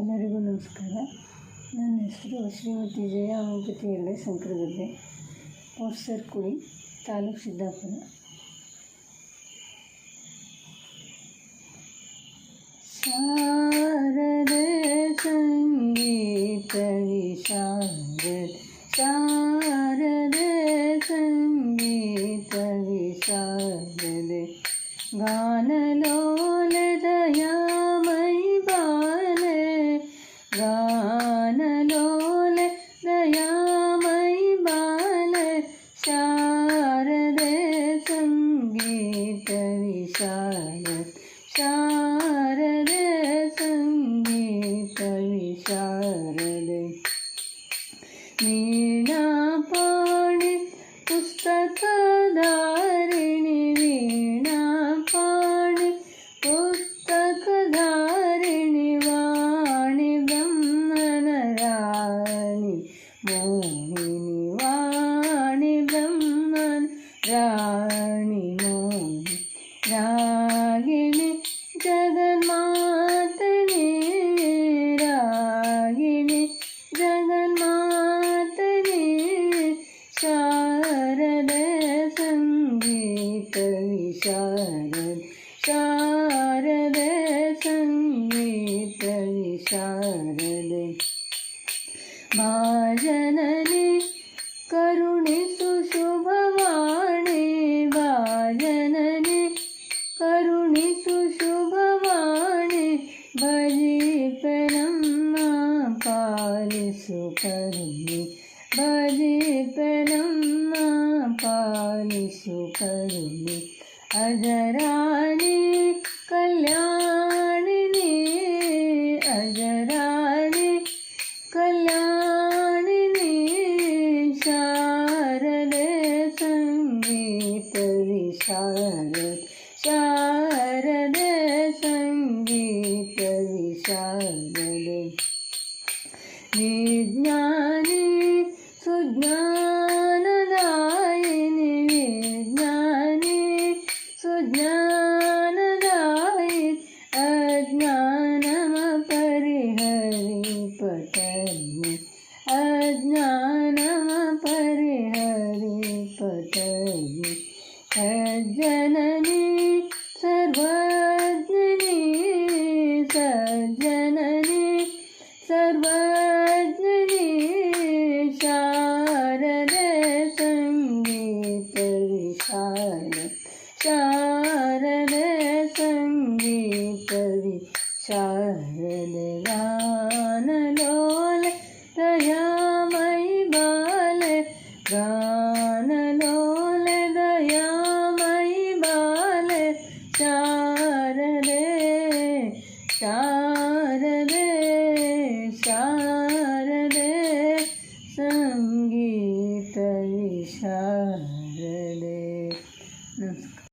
ಎಲ್ಲರಿಗೂ ನಮಸ್ಕಾರ. ನನ್ನ ಹೆಸರು ಶ್ರೀಮತಿ ಜಯ ಅಂಬುತಿ ಎಳ್ಳೆ ಶಂಕರಗದ್ದೆ. ಪೋಸ್ಟರ್ ಕುಳಿ ತಾಲೂಕು ಸಿದ್ದಾಪುರ. ಶಾರದೆ കാല ശാരദ സംഗീത വിശാരദ വീണാപാണി പുസ്തകധാരിണി വീണാപാണി പുസ്തകധാരിണി വാണി ബ്രഹ്മനരാണി മോഹിനി വാണി ബ്രഹ്മൻ രാണി രാഗിണി ജഗന്മാതനെ രാഗിണി ജഗന്മാതനെ ശാരദ സംഗീത വിശാരദ ശാരദ സംഗീത വിശാരദ ഭാജനനെ കരുണിസു കരുണിസു ശുഭവാണി ഭജിപ്പനമ്മ പാലിസു കരുണി ഭജിപ്പനമ്മ പാലിസു കരുണി അജരാണി കല്യാണിനി അജരാണി കല്യാണിനി ശാരദ സംഗീത വിശാരദ ಶಾರದೆ ಸಂಗೀತ ವಿಶಾರದೆ ವಿಜ್ಞಾನಿ ಸುಜ್ಞಾನದಾಯಿನಿ ವಿಜ್ಞಾನಿ ಸುಜ್ಞಾನದಾಯಿ ಅಜ್ಞಾನಮ ಪರಿಹರಿ ಪಟನಿ ಅಜ್ಞಾನಮ സജ്ജനനീ സർവജ്ഞനീ സജ്ജനനീ സർവജ്ഞനീ ശാരദ സംഗീത വിശാല ശാരദ സംഗീത വിശാരദ ഗാനലോല ദയാമൈ ബാല ഗാന Yeah.